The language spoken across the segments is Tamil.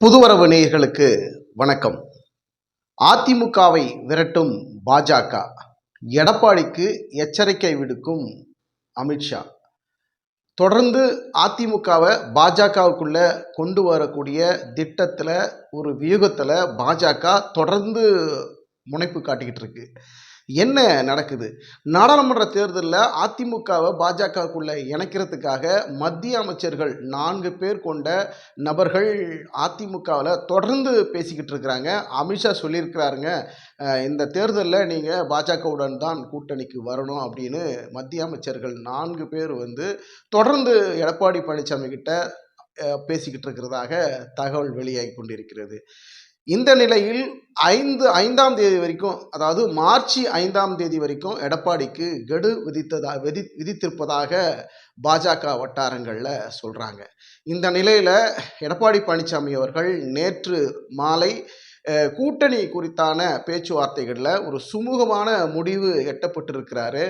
புதுவரவு நேயர்களுக்கு வணக்கம். அதிமுகவை விரட்டும் பாஜக. எடப்பாடிக்கு எச்சரிக்கை விடுக்கும் அமித்ஷா தொடர்ந்து அதிமுகவை பாஜகவுக்குள்ள கொண்டு வரக்கூடிய திட்டத்தில் ஒரு வியூகத்தில் பாஜக தொடர்ந்து முனைப்பு காட்டிக்கிட்டு இருக்கு. என்ன நடக்குது? நாடாளுமன்ற தேர்தலில் அதிமுகவை பாஜகவுக்குள்ளே இணைக்கிறதுக்காக மத்திய அமைச்சர்கள் நான்கு பேர் கொண்ட நபர்கள் அதிமுகவில் தொடர்ந்து பேசிக்கிட்டு இருக்கிறாங்க. அமித்ஷா சொல்லியிருக்கிறாருங்க இந்த தேர்தலில் நீங்கள் பாஜகவுடன் தான் கூட்டணிக்கு வரணும் அப்படின்னு மத்திய அமைச்சர்கள் நான்கு பேர் வந்து தொடர்ந்து எடப்பாடி பழனிசாமி கிட்ட பேசிக்கிட்டு இருக்கிறதாக தகவல் வெளியாகி கொண்டிருக்கிறது. இந்த நிலையில் ஐந்து ஐந்தாம் தேதி வரைக்கும் அதாவது மார்ச் ஐந்தாம் தேதி வரைக்கும் எடப்பாடிக்கு கெடு விதித்ததா விதி விதித்திருப்பதாக பாஜக வட்டாரங்களில் சொல்கிறாங்க இந்த நிலையில் எடப்பாடி பழனிசாமி அவர்கள் நேற்று மாலை கூட்டணி குறித்தான பேச்சுவார்த்தைகளில் ஒரு சுமூகமான முடிவு எட்டப்பட்டிருக்கிறாரு.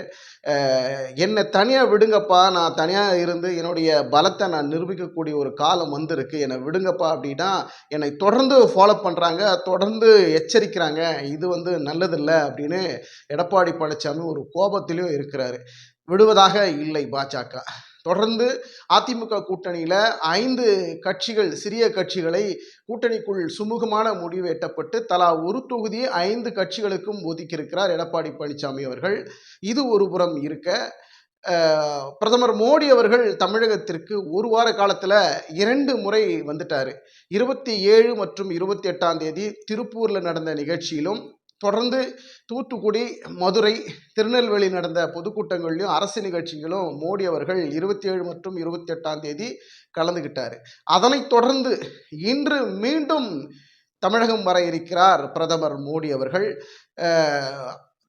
என்னை தனியாக விடுங்கப்பா நான் தனியாக இருந்து என்னுடைய பலத்தை நான் நிரூபிக்கக்கூடிய ஒரு காலம் வந்திருக்கு. என்னை விடுங்கப்பா அப்படின்னா என்னை தொடர்ந்து ஃபாலோ பண்ணுறாங்க தொடர்ந்து எச்சரிக்கிறாங்க. இது வந்து நல்லதில்லை அப்படின்னு எடப்பாடி பழனிசாமி ஒரு கோபத்திலையும் இருக்கிறாரு. விடுவதாக இல்லை பாஜக. தொடர்ந்து அதிமுக கூட்டணியில் ஐந்து கட்சிகள் சிறிய கட்சிகளை கூட்டணிக்குள் சுமூகமான முடிவு எட்டப்பட்டு தலா ஒரு தொகுதியை ஐந்து கட்சிகளுக்கும் ஒதுக்கியிருக்கிறார் எடப்பாடி பழனிசாமி அவர்கள். இது ஒரு புறம் இருக்க பிரதமர் மோடி அவர்கள் தமிழகத்திற்கு ஒரு வார காலத்தில் இரண்டு முறை வந்துட்டார். இருபத்தி ஏழு மற்றும் இருபத்தி எட்டாம் தேதி திருப்பூரில் நடந்த நிகழ்ச்சியிலும் தொடர்ந்து தூத்துக்குடி மதுரை திருநெல்வேலி நடந்த பொதுக்கூட்டங்கள்லையும் அரசு நிகழ்ச்சிகளும் மோடி அவர்கள் இருபத்தி ஏழு மற்றும் இருபத்தி எட்டாம் தேதி கலந்துக்கிட்டார் அதனைத் தொடர்ந்து இன்று மீண்டும் தமிழகம் வர இருக்கிறார் பிரதமர் மோடி அவர்கள்.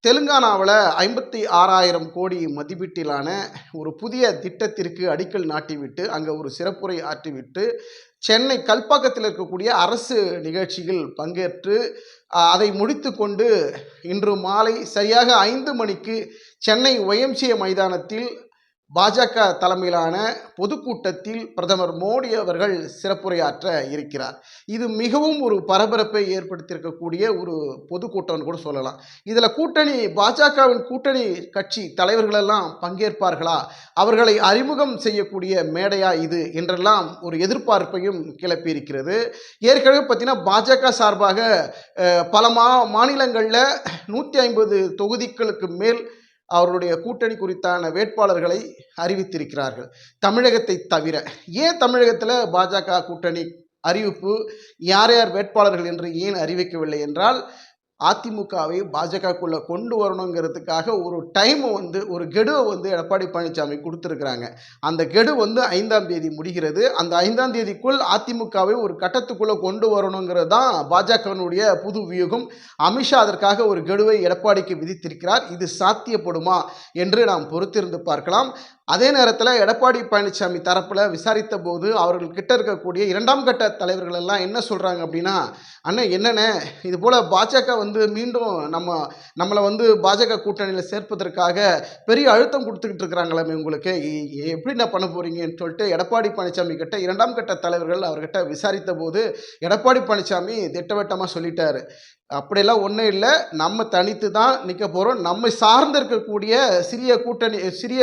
தெலுங்கானாவில் ஐம்பத்தி ஆறாயிரம் கோடி மதிப்பீட்டிலான ஒரு புதிய திட்டத்திற்கு அடிக்கல் நாட்டிவிட்டு அங்கே ஒரு சிறப்புரை ஆற்றிவிட்டு சென்னை கல்பாக்கத்தில் இருக்கக்கூடிய அரசு நிகழ்ச்சியில் பங்கேற்று அதை முடித்து கொண்டு இன்று மாலை சரியாக ஐந்து மணிக்கு சென்னை ஒயம்சிய மைதானத்தில் பாஜக தலைமையிலான பொதுக்கூட்டத்தில் பிரதமர் மோடி அவர்கள் சிறப்புரையாற்ற இருக்கிறார். இது மிகவும் ஒரு பரபரப்பை ஏற்படுத்தியிருக்கக்கூடிய ஒரு பொதுக்கூட்டம்னு கூட சொல்லலாம். இதில் கூட்டணி பாஜகவின் கூட்டணி கட்சி தலைவர்களெல்லாம் பங்கேற்பார்களா? அவர்களை அறிமுகம் செய்யக்கூடிய மேடையா இது? என்றெல்லாம் ஒரு எதிர்பார்ப்பையும் கிளப்பியிருக்கிறது. ஏற்கனவே பார்த்தீங்கன்னா பாஜக சார்பாக பல மா மாநிலங்களில் நூற்றி ஐம்பது தொகுதிகளுக்கு மேல் அவருடைய கூட்டணி குறித்தான வேட்பாளர்களை அறிவித்திருக்கிறார்கள். தமிழகத்தை தவிர ஏன் தமிழகத்தில் பாஜக கூட்டணி அறிவிப்பு யார் யார் வேட்பாளர்கள் என்று ஏன் அறிவிக்கவில்லை என்றால் அதிமுகவை பாஜகக்குள்ளே கொண்டு வரணுங்கிறதுக்காக ஒரு டைமை வந்து ஒரு கெடுவை வந்து எடப்பாடி பழனிசாமி கொடுத்துருக்குறாங்க. அந்த கெடு வந்து ஐந்தாம் தேதி முடிகிறது. அந்த ஐந்தாம் தேதிக்குள் அதிமுகவை ஒரு கட்டத்துக்குள்ளே கொண்டு வரணுங்கிறது தான் பாஜகவினுடைய புது வியூகம். அமித்ஷா அதற்காக ஒரு கெடுவை எடப்பாடிக்கு விதித்திருக்கிறார். இது சாத்தியப்படுமா என்று நாம் பொறுத்திருந்து பார்க்கலாம். அதே நேரத்தில் எடப்பாடி பழனிசாமி தரப்பில் விசாரித்த போது அவர்கள் கிட்ட இருக்கக்கூடிய இரண்டாம் கட்ட தலைவர்கள் எல்லாம் என்ன சொல்கிறாங்க அப்படின்னா அண்ணன் என்னண்ணே இது போல் பாஜக வந்து மீண்டும் நம்ம நம்மளை வந்து பாஜக கூட்டணியில் சேர்ப்பதற்காக பெரிய அழுத்தம் கொடுத்துக்கிட்டு இருக்கிறாங்களே உங்களுக்கு? எ- எப்படி என்ன பண்ண போகிறீங்கன்னு சொல்லிட்டு எடப்பாடி பழனிசாமி கிட்ட இரண்டாம் கட்ட தலைவர்கள் அவர்கிட்ட விசாரித்த போது எடப்பாடி பழனிசாமி திட்டவட்டமாக சொல்லிட்டார். அப்படியெல்லாம் ஒன்றும் இல்லை. நம்ம தனித்து தான் நிற்க போகிறோம் நம்மை சார்ந்து இருக்கக்கூடிய சிறிய கூட்டணி சிறிய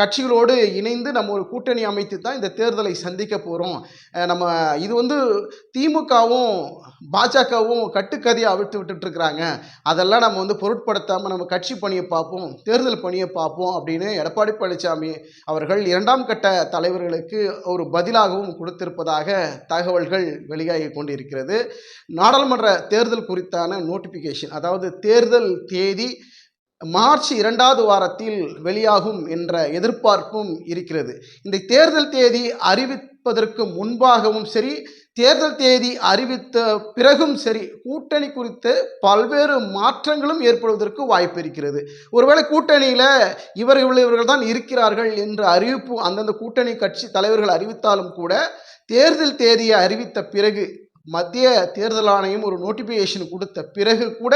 கட்சிகளோடு இணைந்து நம்ம ஒரு கூட்டணி அமைத்து தான் இந்த தேர்தலை சந்திக்க போகிறோம் நம்ம இது வந்து திமுகவும் பாஜகவும் கட்டுக்கதையை அவிழ்த்து விட்டுட்டு இருக்கிறாங்க அதெல்லாம் நம்ம வந்து பொருட்படுத்தாமல் நம்ம கட்சி பணியை பார்ப்போம் தேர்தல் பணியை பார்ப்போம் அப்படின்னு எடப்பாடி பழனிசாமி அவர்கள் இரண்டாம் கட்ட தலைவர்களுக்கு ஒரு பதிலாகவும் கொடுத்திருப்பதாக தகவல்கள் வெளியாகி கொண்டிருக்கிறது. நாடாளுமன்ற தேர்தல் குறித்தான நோட்டிஃபிகேஷன் அதாவது தேர்தல் தேதி மார்ச் இரண்டாவது வாரத்தில் வெளியாகும் என்ற எதிர்பார்ப்பும் இருக்கிறது. இந்த தேர்தல் தேதி அறிவிப்பதற்கு முன்பாகவும் சரி தேர்தல் தேதி அறிவித்த பிறகும் சரி கூட்டணி குறித்து பல்வேறு மாற்றங்களும் ஏற்படுவதற்கு வாய்ப்பு இருக்கிறது. ஒருவேளை கூட்டணியில் இவர்கள் இவர்கள் தான் இருக்கிறார்கள் என்ற அறிவிப்பு அந்தந்த கூட்டணி கட்சி தலைவர்கள் அறிவித்தாலும் கூட தேர்தல் தேதியை அறிவித்த பிறகு மத்திய தேர்தல் ஆணையம் ஒரு நோட்டிஃபிகேஷன் கொடுத்த பிறகு கூட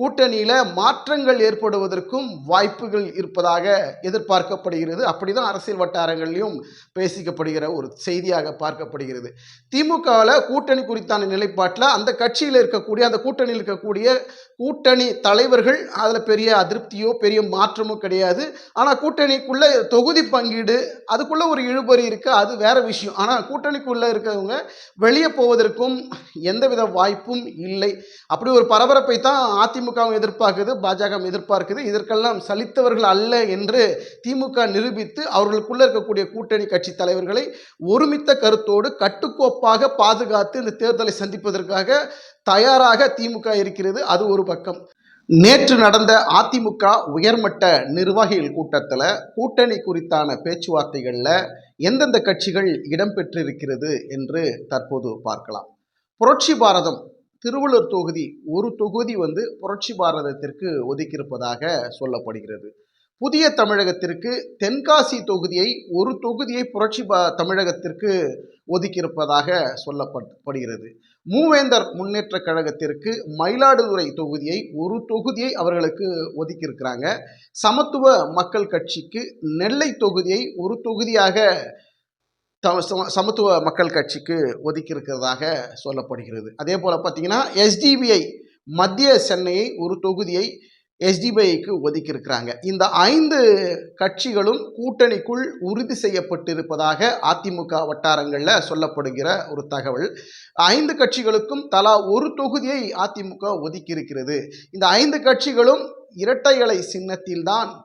கூட்டணியில் மாற்றங்கள் ஏற்படுவதற்கும் வாய்ப்புகள் இருப்பதாக எதிர்பார்க்கப்படுகிறது. அப்படிதான் அரசியல் வட்டாரங்களிலும் பேசிக்கப்படுகிற ஒரு செய்தியாக பார்க்கப்படுகிறது. திமுகவில் கூட்டணி குறித்தான நிலைப்பாட்டில் அந்த கட்சியில் இருக்கக்கூடிய அந்த கூட்டணியில் இருக்கக்கூடிய கூட்டணி தலைவர்கள் அதில் பெரிய அதிருப்தியோ பெரிய மாற்றமோ கிடையாது. ஆனால் கூட்டணிக்குள்ளே தொகுதி பங்கீடு அதுக்குள்ளே ஒரு இழுபறி இருக்குது அது வேறு விஷயம். ஆனால் கூட்டணிக்குள்ளே இருக்கிறவங்க வெளியே போவதற்கும் எந்தவித வாய்ப்பும் இல்லை. அப்படி ஒரு பரபரப்பை தான் அதிமுகவும் எதிர்பார்க்குது பாஜகவும் எதிர்பார்க்குது. இதற்கெல்லாம் சலித்தவர்கள் அல்ல என்று திமுக நிரூபித்து அவர்களுக்குள்ள இருக்கக்கூடிய கூட்டணி கட்சி தலைவர்களை ஒருமித்த கருத்தோடு கட்டுக்கோப்பாக பாதுகாத்து இந்த தேர்தலை சந்திப்பதற்காக தயாராக திமுக இருக்கிறது. அது ஒரு பக்கம். நேற்று நடந்த அதிமுக உயர்மட்ட நிர்வாகிகள் கூட்டத்தில் கூட்டணி குறித்தான பேச்சுவார்த்தைகளில் எந்தெந்த கட்சிகள் இடம்பெற்றிருக்கிறது என்று தற்போது பார்க்கலாம். புரட்சி பாரதம் திருவள்ளூர் தொகுதி ஒரு தொகுதி வந்து புரட்சி பாரதத்திற்கு ஒதுக்கியிருப்பதாக சொல்லப்படுகிறது. புதிய தமிழகத்திற்கு தென்காசி தொகுதியை ஒரு தொகுதியை புரட்சி பா தமிழகத்திற்கு ஒதுக்கியிருப்பதாக சொல்லப்படுகிறது மூவேந்தர் முன்னேற்ற கழகத்திற்கு மயிலாடுதுறை தொகுதியை ஒரு தொகுதியை அவர்களுக்கு ஒதுக்கியிருக்கிறாங்க. சமத்துவ மக்கள் கட்சிக்கு நெல்லை தொகுதியை ஒரு தொகுதியாக சமத்துவ மக்கள் கட்சிக்கு ஒதுக்கியிருக்கிறதாக சொல்லப்படுகிறது. அதே போல் பார்த்தீங்கன்னா எஸ்டிபிஐ மத்திய சென்னையை ஒரு தொகுதியை எஸ்டிபிஐக்கு ஒதுக்கியிருக்கிறாங்க. இந்த ஐந்து கட்சிகளும் கூட்டணிக்குள் உறுதி செய்யப்பட்டிருப்பதாக அதிமுக வட்டாரங்களில் சொல்லப்படுகிற ஒரு தகவல். ஐந்து கட்சிகளுக்கும் தலா ஒரு தொகுதியை அதிமுக ஒதுக்கியிருக்கிறது. இந்த ஐந்து கட்சிகளும் இரட்டை இலை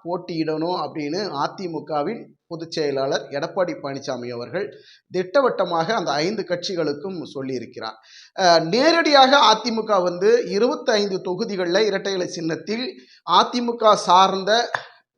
போட்டியிடணும் அப்படின்னு அதிமுகவின் பொதுச் செயலாளர் எடப்பாடி பழனிசாமி அவர்கள் திட்டவட்டமாக அந்த ஐந்து கட்சிகளுக்கும் சொல்லியிருக்கிறார். நேரடியாக அதிமுக வந்து இருபத்தைந்து தொகுதிகளில் இரட்டை இலை சின்னத்தில் அதிமுக சார்ந்த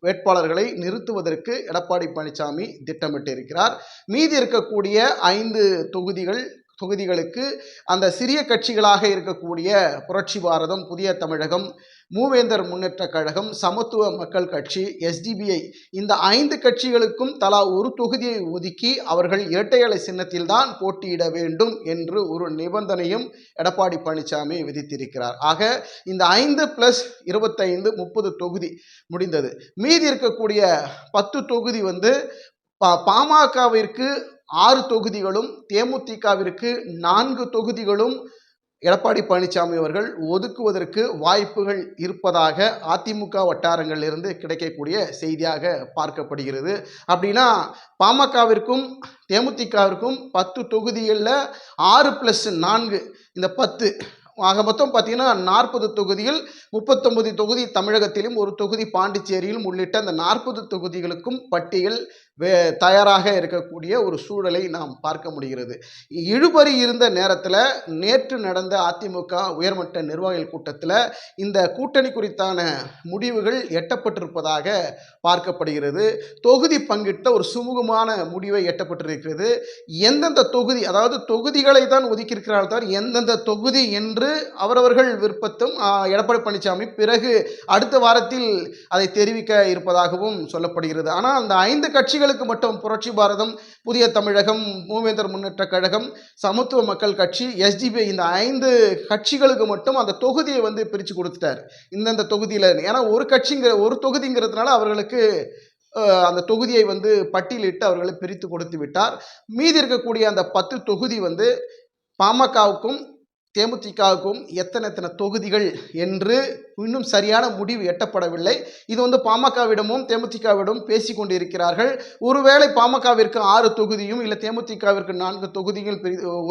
வேட்பாளர்களை நிறுத்துவதற்கு எடப்பாடி பழனிசாமி திட்டமிட்டிருக்கிறார். மீதி இருக்கக்கூடிய ஐந்து தொகுதிகள் தொகுதிகளுக்கு அந்த சிறிய கட்சிகளாக இருக்கக்கூடிய புரட்சி பாரதம் புதிய தமிழகம் மூவேந்தர் முன்னேற்ற கழகம் சமத்துவ மக்கள் கட்சி எஸ்டிபிஐ இந்த ஐந்து கட்சிகளுக்கும் தலா ஒரு தொகுதியை ஒதுக்கி அவர்கள் இரட்டை இலை சின்னத்தில் தான் போட்டியிட வேண்டும் என்று ஒரு நிபந்தனையும் எடப்பாடி பழனிசாமி விதித்திருக்கிறார். ஆக இந்த ஐந்து பிளஸ் இருபத்தைந்து முப்பது தொகுதி முடிந்தது. மீதி இருக்கக்கூடிய பத்து தொகுதி வந்து பா- பாமகவிற்கு ஆறு தொகுதிகளும் தேமுதிகவிற்கு நான்கு தொகுதிகளும் எடப்பாடி பழனிசாமி அவர்கள் ஒதுக்குவதற்கு வாய்ப்புகள் இருப்பதாக அதிமுக வட்டாரங்களிலிருந்து கிடைக்கக்கூடிய செய்தியாக பார்க்கப்படுகிறது. அப்படின்னா பாமகவிற்கும் தேமுதிகவிற்கும் பத்து தொகுதிகளில் ஆறு ப்ளஸ் நான்கு இந்த பத்து ஆக மொத்தம் பார்த்தீங்கன்னா நாற்பது தொகுதியில் முப்பத்தொன்பது தொகுதி தமிழகத்திலும் ஒரு தொகுதி பாண்டிச்சேரியிலும் உள்ளிட்ட அந்த நாற்பது தொகுதிகளுக்கும் பட்டியல் வே தயாராக இருக்கக்கூடிய ஒரு சூழலை நாம் பார்க்க முடிகிறது. இழுபறி இருந்த நேரத்தில் நேற்று நடந்த அதிமுக உயர்மட்ட நிர்வாகிகள் கூட்டத்தில் இந்த கூட்டணி குறித்தான முடிவுகள் எட்டப்பட்டிருப்பதாக பார்க்கப்படுகிறது. தொகுதி பங்கிட்ட ஒரு சுமூகமான முடிவை எட்டப்பட்டிருக்கிறது. எந்தெந்த தொகுதி அதாவது தொகுதிகளை தான் ஒதுக்கியிருக்கிறார்கள் தான் எந்தெந்த தொகுதி என்று அவரவர்கள் விருப்பத்தும் எடப்பாடி பழனிசாமி பிறகு அடுத்த வாரத்தில் அதை தெரிவிக்க இருப்பதாகவும் சொல்லப்படுகிறது. ஆனால் அந்த ஐந்து கட்சிகள் பெண்களுக்கு மட்டும் புரட்சி பாரதம் புதிய தமிழகம் மூவேந்தர் முன்னேற்ற கழகம் சமத்துவ மக்கள் கட்சி எஸ்டிபி இந்த ஐந்து கட்சிகளுக்கு மட்டும் அந்த தொகுதியை வந்து பிரித்து கொடுத்துட்டார். இந்தந்த தொகுதியில் ஏன்னா ஒரு கட்சிங்கிற ஒரு தொகுதிங்கிறதுனால அவர்களுக்கு அந்த தொகுதியை வந்து பட்டியலிட்டு அவர்களை பிரித்து கொடுத்து விட்டார். மீதி இருக்கக்கூடிய அந்த பத்து தொகுதி வந்து பாமகவுக்கும் தேமுதிகவுக்கும் எத்தனை எத்தனை தொகுதிகள் என்று இன்னும் சரியான முடிவு எட்டப்படவில்லை. இது வந்து பாமகவிடமும் தேமுதிகவிடமும் பேசி கொண்டிருக்கிறார்கள். ஒருவேளை பாமகவிற்கு ஆறு தொகுதியும் இல்லை தேமுதிகவிற்கு நான்கு தொகுதிகள்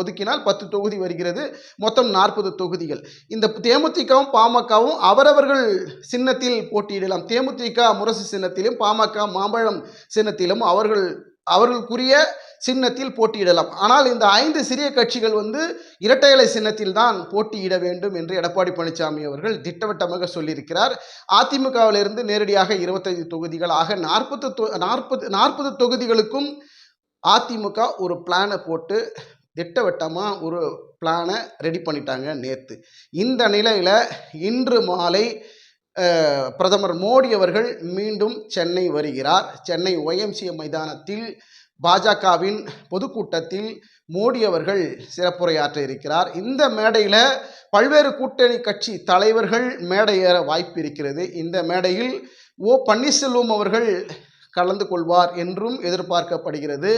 ஒதுக்கினால் பத்து தொகுதி வருகிறது. மொத்தம் நாற்பது தொகுதிகள். இந்த தேமுதிகவும் பாமகவும் அவரவர்கள் சின்னத்தில் போட்டியிடலாம். தேமுதிக முரசு சின்னத்திலும் பாமக மாம்பழம் சின்னத்திலும் அவர்கள் அவர்களுக்குரிய சின்னத்தில் போட்டியிடலாம். ஆனால் இந்த ஐந்து சிறிய கட்சிகள் வந்து இரட்டை இலை சின்னத்தில் தான் போட்டியிட வேண்டும் என்று எடப்பாடி பழனிசாமி அவர்கள் திட்டவட்டமாக சொல்லியிருக்கிறார். அதிமுகவிலிருந்து நேரடியாக இருபத்தைந்து தொகுதிகள். ஆக நாற்பது நாற்பது நாற்பது தொகுதிகளுக்கும் அதிமுக ஒரு பிளானை போட்டு திட்டவட்டமாக ஒரு பிளானை ரெடி பண்ணிட்டாங்க நேற்று இந்த நிலையில் இன்று மாலை பிரதமர் மோடி அவர்கள் மீண்டும் சென்னை வருகிறார். சென்னை ஒய்எம்சிஏ மைதானத்தில் பாஜகவின் பொதுக்கூட்டத்தில் மோடி அவர்கள் சிறப்புரையாற்ற இருக்கிறார். இந்த மேடையில் பல்வேறு கூட்டணி கட்சி தலைவர்கள் மேடை ஏற வாய்ப்பு இருக்கிறது. இந்த மேடையில் ஓ பன்னீர்செல்வம் அவர்கள் கலந்து கொள்வார் என்றும் எதிர்பார்க்கப்படுகிறது.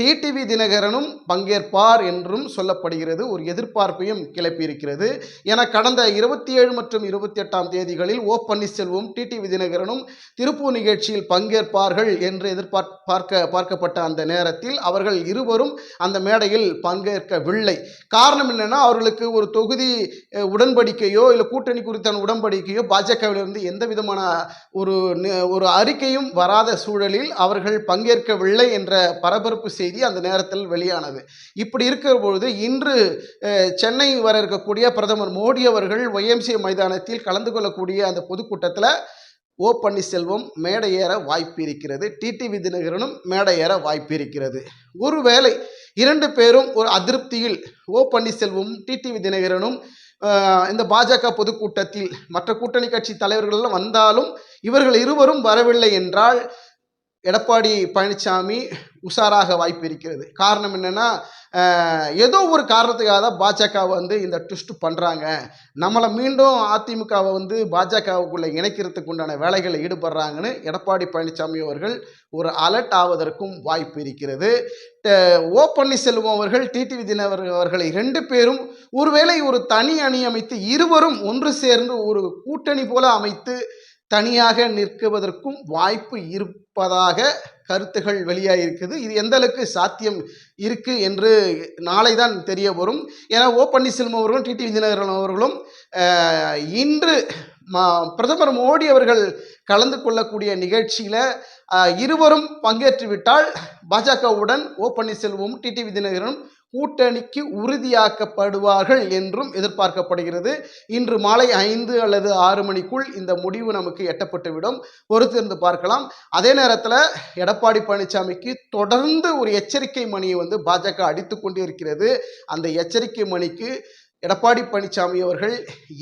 டிடிவி தினகரனும் பங்கேற்பார் என்றும் சொல்லப்படுகிறது. ஒரு எதிர்பார்ப்பையும் கிளப்பியிருக்கிறது. என கடந்த இருபத்தி ஏழு மற்றும் இருபத்தி எட்டாம் தேதிகளில் ஓ பன்னீர்செல்வம் டிடிவி தினகரனும் திருப்பூர் நிகழ்ச்சியில் பங்கேற்பார்கள் என்று எதிர்பார்க்க பார்க்கப்பட்ட அந்த நேரத்தில் அவர்கள் இருவரும் அந்த மேடையில் பங்கேற்கவில்லை. காரணம் என்னென்னா அவர்களுக்கு ஒரு தொகுதி உடன்படிக்கையோ இல்லை கூட்டணி குறித்தான உடன்படிக்கையோ பாஜகவிலிருந்து எந்த விதமான ஒரு ஒரு அறிக்கையும் வராத சூழல் சூழலில் அவர்கள் பங்கேற்கவில்லை என்ற பரபரப்பு செய்தி அந்த நேரத்தில் வெளியானது. இப்படி இருக்கிற பொழுது இன்று சென்னை வர இருக்கக்கூடிய பிரதமர் மோடி அவர்கள் ஒய்எம்சி மைதானத்தில் கலந்து கொள்ளக்கூடிய அந்த பொதுக்கூட்டத்தில் ஓ பன்னீர்செல்வம் மேடை ஏற வாய்ப்பு இருக்கிறது. டிடிவி தினகரனும் மேடை ஏற வாய்ப்பு இருக்கிறது. ஒருவேளை இரண்டு பேரும் ஒரு அதிருப்தியில் ஓ பன்னீர்செல்வமும் டிடிவி தினகரனும் இந்த பாஜக பொதுக்கூட்டத்தில் மற்ற கூட்டணி கட்சி தலைவர்கள் எல்லாம் வந்தாலும் இவர்கள் இருவரும் வரவில்லை என்றால் எடப்பாடி பழனிசாமி உஷாராக வாய்ப்பு இருக்கிறது. காரணம் என்னென்னா ஏதோ ஒரு காரணத்துக்காக தான் பாஜக வந்து இந்த ட்விஸ்ட் பண்ணுறாங்க நம்மளை மீண்டும் அதிமுகவை வந்து பாஜகவுக்குள்ளே இணைக்கிறதுக்கு உண்டான வேலைகளை ஈடுபடுறாங்கன்னு எடப்பாடி பழனிசாமி அவர்கள் ஒரு அலர்ட் ஆவதற்கும் வாய்ப்பு இருக்கிறது. ஓ பன்னீர்செல்வம் அவர்கள் டிடிவி தினவர் அவர்களை ரெண்டு பேரும் ஒருவேளை ஒரு தனி அணி அமைத்து இருவரும் ஒன்று சேர்ந்து ஒரு கூட்டணி போல அமைத்து தனியாக நிற்குவதற்கும் வாய்ப்பு இருப்பதாக கருத்துகள் வெளியாகிருக்குது இது எந்த அளவுக்கு சாத்தியம் இருக்கு என்று நாளை தான் தெரிய வரும். ஏன்னா ஓ பன்னீர்செல்வம் அவர்களும் டிடி விஜயநகரன் அவர்களும் இன்று பிரதமர் மோடி அவர்கள் கலந்து கொள்ளக்கூடிய நிகழ்ச்சியில் இருவரும் பங்கேற்றுவிட்டால் பாஜகவுடன் ஓ பன்னீர்செல்வமும் டிடி விஜயநகரனும் கூட்டணிக்கு உறுதியாக்கப்படுவார்கள் என்றும் எதிர்பார்க்கப்படுகிறது. இன்று மாலை ஐந்து அல்லது ஆறு மணிக்குள் இந்த முடிவு நமக்கு எட்டப்பட்டுவிடும். பொறுத்திருந்து பார்க்கலாம். அதே நேரத்தில் எடப்பாடி பழனிசாமிக்கு தொடர்ந்து ஒரு எச்சரிக்கை மணியை வந்து பாஜக அடித்து கொண்டே இருக்கிறது அந்த எச்சரிக்கை மணிக்கு எடப்பாடி பழனிசாமி அவர்கள்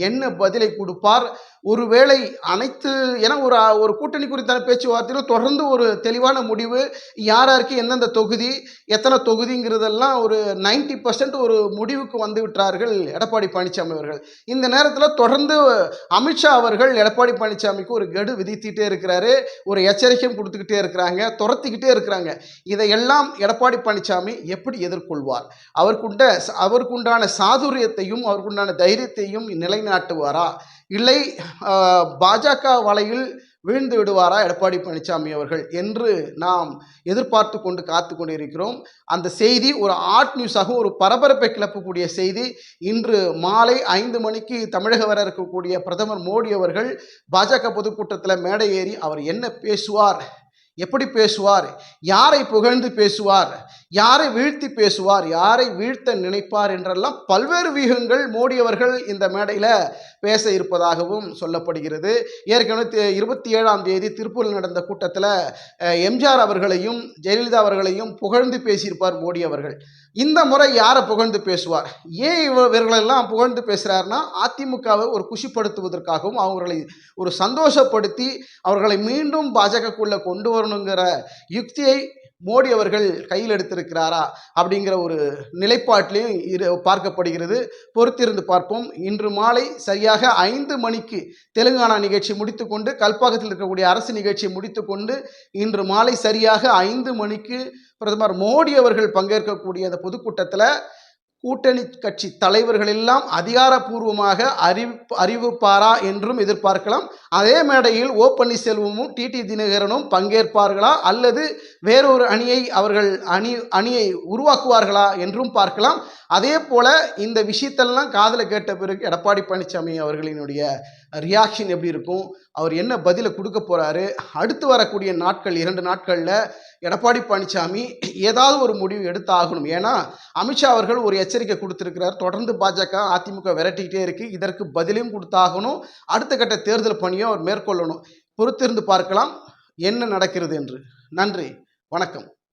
என்ன பதிலை கொடுப்பார்? ஒருவேளை அனைத்து ஏன்னா ஒரு ஒரு கூட்டணி குறித்தான பேச்சுவார்த்தையில் தொடர்ந்து ஒரு தெளிவான முடிவு யார் யாருக்கு எந்தெந்த தொகுதி எத்தனை தொகுதிங்கிறதெல்லாம் ஒரு 90% பர்சன்ட் ஒரு முடிவுக்கு வந்து விட்டார்கள் எடப்பாடி பழனிசாமி அவர்கள். இந்த நேரத்தில் தொடர்ந்து அமித்ஷா அவர்கள் எடப்பாடி பழனிசாமிக்கு ஒரு கெடு விதித்துட்டே இருக்கிறாரு ஒரு எச்சரிக்கையும் கொடுத்துக்கிட்டே இருக்கிறாங்க துரத்திக்கிட்டே இருக்கிறாங்க. இதையெல்லாம் எடப்பாடி பழனிசாமி எப்படி எதிர்கொள்வார்? அவருக்குண்ட அவருக்குண்டான சாதுரியத்தையும் அவருக்குண்டான தைரியத்தையும் நிலைநாட்டுவாரா? இல்லை பாஜக வலையில் வீழ்ந்து விடுவாரா எடப்பாடி பழனிசாமி அவர்கள் என்று நாம் எதிர்பார்த்து கொண்டு காத்து கொண்டிருக்கிறோம். அந்த செய்தி ஒரு ஆர்ட் நியூஸாக ஒரு பரபரப்பை கிளப்பக்கூடிய செய்தி. இன்று மாலை ஐந்து மணிக்கு தமிழக வர இருக்கக்கூடிய பிரதமர் மோடி அவர்கள் பாஜக பொதுக்கூட்டத்தில் மேடை ஏறி அவர் என்ன பேசுவார்? எப்படி பேசுவார்? யாரை புகழ்ந்து பேசுவார்? யாரை வீழ்த்தி பேசுவார் யாரை வீழ்த்த நினைப்பார் என்றெல்லாம் பல்வேறு வியூகங்கள் மோடி அவர்கள் இந்த மேடையில் பேச இருப்பதாகவும் சொல்லப்படுகிறது. ஏற்கனவே இருபத்தி ஏழாம் தேதி திருப்பூரில் நடந்த கூட்டத்தில் எம்ஜிஆர் அவர்களையும் ஜெயலலிதா அவர்களையும் புகழ்ந்து பேசியிருப்பார் மோடி அவர்கள். இந்த முறை யாரை புகழ்ந்து பேசுவார்? ஏன் இவ- இவர்களெல்லாம் புகழ்ந்து பேசுகிறாருன்னா அதிமுகவை ஒரு குஷிப்படுத்துவதற்காகவும் அவர்களை ஒரு சந்தோஷப்படுத்தி அவர்களை மீண்டும் பாஜகக்குள்ளே கொண்டு வரணுங்கிற யுக்தியை மோடி அவர்கள் கையில் எடுத்திருக்கிறாரா அப்படிங்கிற ஒரு நிலைப்பாட்டிலையும் இரு பார்க்கப்படுகிறது. பொறுத்திருந்து பார்ப்போம். இன்று மாலை சரியாக ஐந்து மணிக்கு தெலுங்கானா நிகழ்ச்சி முடித்துக்கொண்டு கல்பாக்கத்தில் இருக்கக்கூடிய அரசு நிகழ்ச்சி முடித்துக்கொண்டு இன்று மாலை சரியாக ஐந்து மணிக்கு பிரதமர் மோடி அவர்கள் பங்கேற்கக்கூடிய அந்த பொதுக்கூட்டத்தில் கூட்டணி கட்சி தலைவர்கள் எல்லாம் அதிகாரப்பூர்வமாக அறிவிப்பு அறிவிப்பாரா என்றும் எதிர்பார்க்கலாம். அதே மேடையில் ஓ பன்னீர்செல்வமும் டிடி தினகரனும் பங்கேற்பார்களா அல்லது வேறொரு அணியை அவர்கள் அணி அணியை உருவாக்குவார்களா என்றும் பார்க்கலாம். அதே போல இந்த விஷயத்தெல்லாம் காதில் கேட்ட பிறகு எடப்பாடி பழனிசாமி அவர்களினுடைய ரியாக்ஷன் எப்படி இருக்கும்? அவர் என்ன பதிலை கொடுக்க போகிறாரு அடுத்து வரக்கூடிய நாட்கள் இரண்டு நாட்களில் எடப்பாடி பழனிசாமி ஏதாவது ஒரு முடிவு எடுத்தாகணும். ஏன்னா அமித்ஷா அவர்கள் ஒரு எச்சரிக்கை கொடுத்துருக்கிறார். தொடர்ந்து பாஜக அதிமுக விரட்டிக்கிட்டே இருக்குது இதற்கு பதிலையும் கொடுத்தாகணும். அடுத்த கட்ட தேர்தல் பணியும் அவர் மேற்கொள்ளணும். பொறுத்திருந்து பார்க்கலாம். என்ன நடக்கிறது என்று. நன்றி. வணக்கம்.